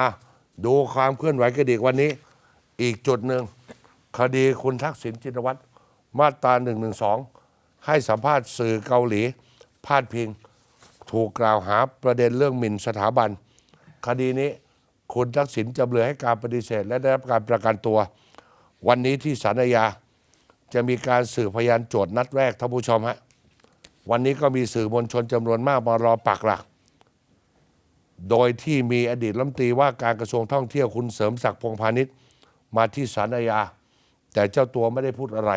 อะดูความเคลื่อนไหวคดีวันนี้ อีกจุดหนึ่งคดีคุณทักษิณชินวัตรมาตรา1นึให้สัมภาษณ์สื่อเกาหลี พาดพิง ถูกกล่าวหาประเด็นเรื่องหมิ่นสถาบัน คดีนี้คุณทักษิณจำเลยให้การปฏิเสธ และได้รับการประกันตัว วันนี้ที่ศาลอาญาจะมีการสืบพยานโจทย์นัดแรกท่านผู้ชมฮะวันนี้ก็มีสื่อมวลชนจำนวนมากมารอปักหลัก โดยที่มีอดีตรัฐมนตรีว่าการกระทรวงท่องเที่ยวคุณเสริมศักดิ์พงษ์พาณิชย์มาที่ศาลอาญาแต่เจ้าตัวไม่ได้พูดอะไร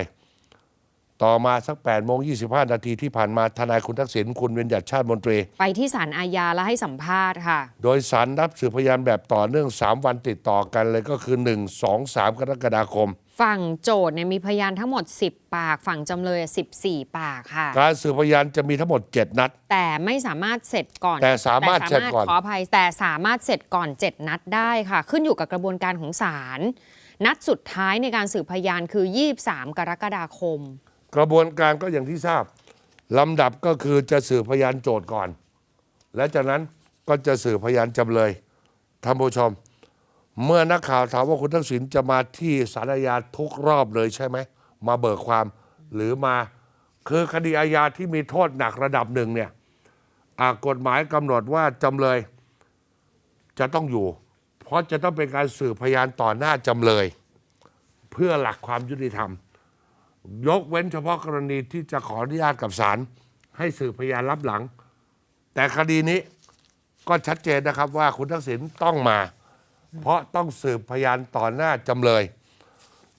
ต่อมาสัก8โมง25นาทีที่ผ่านมาทนายคุณทักษิณคุณเวียนหยัดชาติมนตรี ไปที่ศาลอาญาและให้สัมภาษณ์ค่ะ โดยสารรับสืบพยานแบบต่อเนื่อง 3 วันติดต่อกันเลยก็คือ 1 2 3 กรกฎาคม ฝั่งโจทย์เนี่ยมีพยานทั้งหมด 10 ปาก ฝั่งจำเลย 14 ปากค่ะ การสืบพยานจะมีทั้งหมด 7 นัด แต่ไม่สามารถเสร็จก่อน แต่สามารถเสร็จก่อนขออภัยแต่สามารถเสร็จก่อน 7 นัดได้ค่ะ ขึ้นอยู่กับกระบวนการของศาลนัดสุดท้ายในการสืบพยานคือ 23 กรกฎาคม กระบวนการก็อย่างที่ทราบลำดับก็คือจะสืบพยานโจทย์ก่อน และจากนั้นก็จะสืบพยานจำเลยท่านผู้ชม เมื่อนักข่าวถามว่าคุณทักษิณจะมาที่สารอาญาทุกรอบเลยใช่ไหม มาเบิกความหรือมาคือคดีอาญาที่มีโทษหนักระดับหนึ่งเนี่ยกฎหมายกำหนดว่าจำเลยจะต้องอยู่ เพราะจะต้องเป็นการสืบพยานต่อหน้าจำเลย เพื่อหลักความยุติธรรม ยกเว้นเฉพาะกรณีที่จะขออนุญาตกับศาลให้สืบพยานรับหลัง แต่คดีนี้ก็ชัดเจนนะครับว่าคุณทักษิณต้องมา เพราะต้องสืบพยานต่อหน้าจำเลย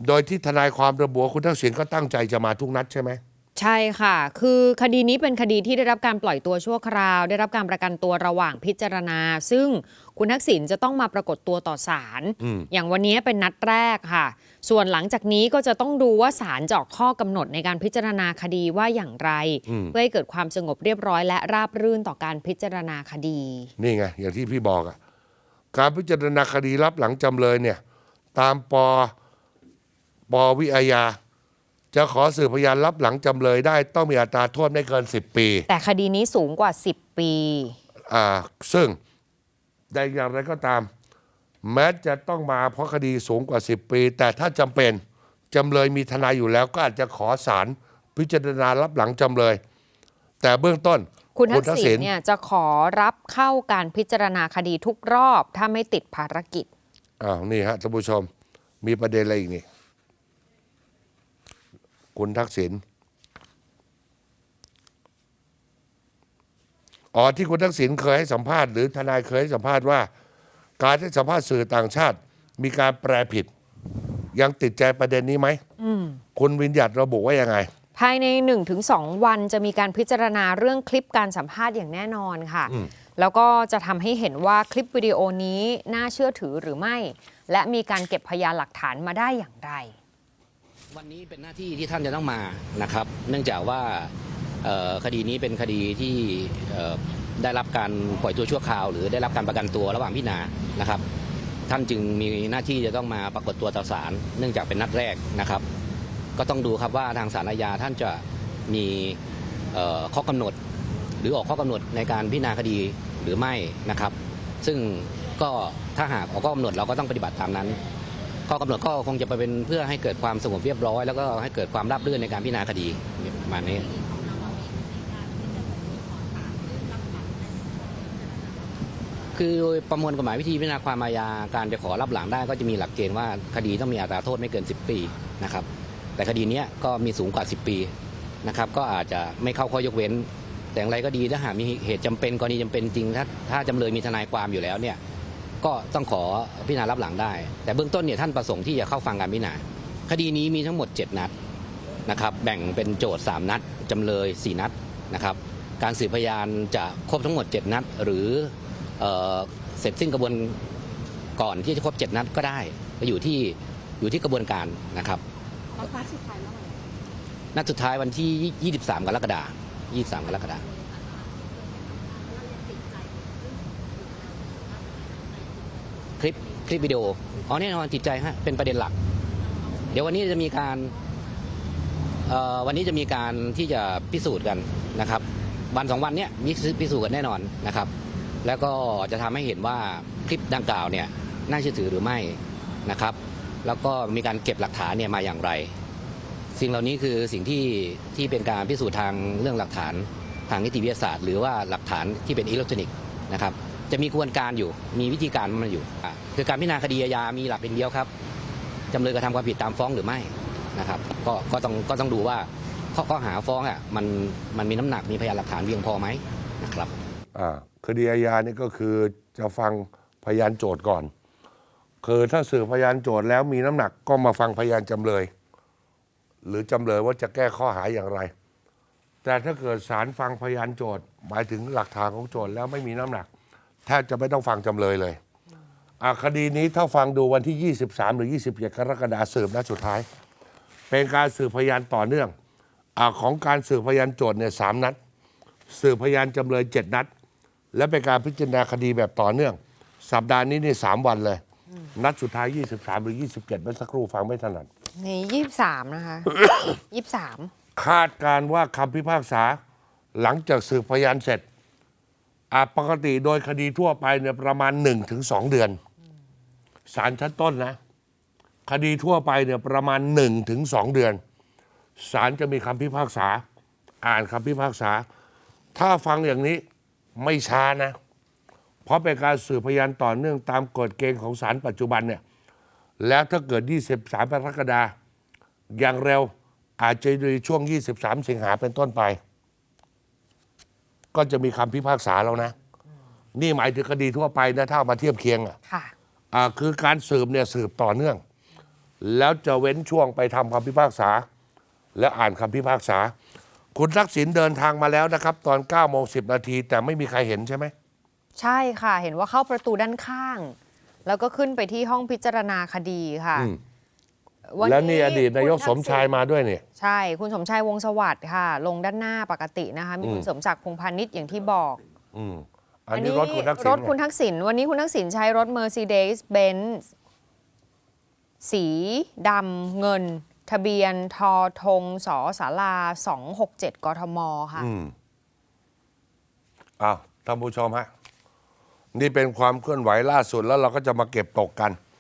โดยที่ทนายความระบุว่าคุณทักษิณก็ตั้งใจจะมาทุกนัดใช่ไหม ใช่ค่ะ คือคดีนี้เป็นคดีที่ได้รับการปล่อยตัวชั่วคราว ได้รับการประกันตัวระหว่างพิจารณา ซึ่งคุณทักษิณจะต้องมาปรากฏตัวต่อศาลอืมอย่างวันนี้เป็นนัดแรกค่ะ ส่วนหลังจากนี้ก็จะต้องดูว่าศาลจะออกข้อกำหนดในการพิจารณาคดีว่าอย่างไร เพื่อให้เกิดความสงบเรียบร้อยและราบรื่นต่อการพิจารณาคดี นี่ไงอย่างที่พี่บอกอะ การพิจารณาคดีรับหลังจำเลยเนี่ยตามปปวิอาญาจะขอสืบพยานรับหลังจำเลยได้ต้องมีอัตราโทษไม่เกิน 10 ปี แต่คดีนี้สูงกว่า 10 ปี อ่าซึ่งได้อย่างไรก็ตาม แม้จะต้องมาเพราะคดีสูงกว่า 10 ปี แต่ถ้าจำเป็นจำเลยมีทนายอยู่แล้วก็อาจจะขอศาลพิจารณารับหลังจำเลย แต่เบื้องต้น คุณทักษิณเนี่ยจะขอรับเข้าการพิจารณาคดีทุกรอบ ถ้าไม่ติดภารกิจอ้าวนี่ฮะท่านผู้ชมมีประเด็นอะไรอีกนี่ คุณทักษิณอ๋อที่คุณทักษิณเคยให้สัมภาษณ์หรือทนายเคยให้สัมภาษณ์ว่า การให้สัมภาษณ์สื่อต่างชาติ มีการแปลผิด ยังติดใจประเด็นนี้ไหมคุณวินยัตระบุว่ายังไง ภายใน 1-2 วันจะมีการพิจารณาเรื่องคลิปการสัมภาษณ์อย่างแน่นอนค่ะ แล้วก็จะทำให้เห็นว่าคลิปวิดีโอนี้น่าเชื่อถือหรือไม่ และมีการเก็บพยานหลักฐานมาได้อย่างไร วันนี้เป็นหน้าที่ที่ท่านจะต้องมานะครับ เนื่องจากว่าเอ่อคดีนี้เป็นคดีที่เอ่อได้รับการปล่อยตัวชั่วคราว หรือได้รับการประกันตัวระหว่างพิจารณานะครับ ท่านจึงมีหน้าที่จะต้องมาปรากฏตัวต่อศาลเนื่องจากเป็นนัดแรกนะครับ ก็ต้องดูครับว่าทางศาลอาญาท่านจะมีข้อกำหนด หรือออกข้อกำหนดในการพิจารณาคดีหรือไม่นะครับ ซึ่งก็ถ้าหากออกข้อกำหนดเราก็ต้องปฏิบัติตามนั้น ข้อกำหนดก็คงจะไปเป็นเพื่อให้เกิดความสงบเรียบร้อย แล้วก็ให้เกิดความราบรื่นในการพิจารณาคดีประมาณนี้คือโดยประมวลกฎหมายวิธีพิจารณาความอาญาการจะขอรับหลังได้ก็จะมีหลักเกณฑ์ว่าคดีต้องมีอัตราโทษไม่เกิน 10 ปีนะครับ แต่คดีนี้ก็มีสูงกว่า 10 ปีนะครับก็อาจจะไม่เข้าข้อยกเว้น แต่อย่างไรก็ดีถ้าหากมีเหตุจำเป็นกรณีจำเป็นจริง ถ้าถ้าจำเลยมีทนายความอยู่แล้วเนี่ยก็ต้องขอพิจารณารับหลังได้ แต่เบื้องต้นเนี่ยท่านประสงค์ที่จะเข้าฟังการพิจารณาคดีนี้มีทั้งหมด 7 นัดนะครับแบ่งเป็นโจทย์ 3 นัดจำเลย 4 นัดนะครับการสืบพยานจะครบทั้งหมด 7 นัด หรือเออเสร็จสิ้นกระบวนก่อนที่จะครบ 7 นัดก็ได้ก็อยู่ที่อยู่ที่กระบวนการนะครับ นัดสุดท้ายวันที่ 23 กรกฎาคม23 กรกฎาคมคลิปคลิปวิดีโอ อ๋อแน่นอนจิตใจฮะ เป็นประเด็นหลัก เดี๋ยววันนี้จะมีการวันนี้จะมีการที่จะพิสูจน์กันนะครับ วันสองวันเนี้ยมีพิสูจน์กันแน่นอนนะครับ แล้วก็จะทำให้เห็นว่าคลิปดังกล่าวเนี่ยน่าเชื่อถือหรือไม่นะครับ แล้วก็มีการเก็บหลักฐานเนี่ยมาอย่างไร สิ่งเหล่านี้คือสิ่งที่ที่เป็นการพิสูจน์ทางเรื่องหลักฐานทางนิติวิทยาศาสตร์ หรือว่าหลักฐานที่เป็นอิเล็กทรอนิกส์นะครับจะมีกระบวนการอยู่ มีวิธีการมันอยู่ คือการพิจารณาคดีอาญามีหลักเป็นเดียวครับจำเลยกระทำความผิดตามฟ้องหรือไม่นะครับ ก็ก็ต้องก็ต้องดูว่าข้อข้อหาฟ้องอะมันมันมีน้ำหนักมีพยานหลักฐานเพียงพอไหมนะครับ อ่าคดีอาญานี่ก็คือจะฟังพยานโจทย์ก่อน คือถ้าสืบพยานโจทย์แล้วมีน้ำหนักก็มาฟังพยานจำเลย หรือจำเลยว่าจะแก้ข้อหาอย่างไร แต่ถ้าเกิดศาลฟังพยานโจทย์ หมายถึงหลักฐานของโจทย์แล้วไม่มีน้ำหนักแทบจะไม่ต้องฟังจำเลยเลยคดีนี้ถ้าฟังดูวันที่ 23 หรือ 27 กรกฎาคมสืบนัดสุดท้าย เป็นการสืบพยานต่อเนื่องอของการสืบพยานโจทย์เนี่ยสามนัด สืบพยานจำเลยเจ็ดนัด และเป็นการพิจารณาคดีแบบต่อเนื่อง สัปดาห์นี้นี่สามวันเลย นัดสุดท้าย 23 หรือ 27เมื่อสักครู่ฟังไม่ถนัด นี่ยี่สามนะคะยี่สามคาดการณ์ว่าคำพิพากษาหลังจากสืบพยานเสร็จอาปกติโดยคดีทั่วไปเนี่ยประมาณ 1-2 เดือนศาลชั้นต้นนะ คดีทั่วไปเนี่ยประมาณ 1-2 เดือนศาลจะมีคำพิพากษา อ่านคำพิพากษา ถ้าฟังอย่างนี้ไม่ช้านะเพ ราะเป็นการสืบพยานต่อเนื่องตามกฎเกณฑ์ของศาลปัจจุบันเนี่ยแล้วถ้าเกิด 23กรกฎาคมอย่างเร็วอาจจะในช่วง 23 สิงหาเป็นต้นไป ก็จะมีคำพิพากษาแล้วนะ นี่หมายถึงคดีทั่วไปนะถ้าเอามาเทียบเคียงอะค่ะอ่าคือการสืบเนี่ยสืบต่อเนื่อง แล้วจะเว้นช่วงไปทำคำพิพากษา และอ่านคำพิพากษา คุณทักษิณเดินทางมาแล้วนะครับ ตอน9โมง10 นาทีแต่ไม่มีใครเห็นใช่ไหม ใช่ค่ะ เห็นว่าเข้าประตูด้านข้าง แล้วก็ขึ้นไปที่ห้องพิจารณาคดีค่ะอืมวัและนี่อดีตนายกคุณสทัมษิณ ชายมาด้วยเนี่ย ใช่ คุณสมชายวงศ์สวัสดิ์ค่ะ ลงด้านหน้าปกตินะคะ มีคุณสมศักดิ์พงษ์พาณิชย์อย่างที่บอกอืมอันนี้รถคุณทักษิณรถคุณไงทักษิณ วันนี้คุณทักษิณใช้รถ Mercedes-Benz สีดำเงิน ทะเบียนทอทงสอสารา267 กทม ค่ะ อืมอ้าวท่านผู้ชมฮะ นี่เป็นความเคลื่อนไหวล่าสุดแล้วเราก็จะมาเก็บตกกัน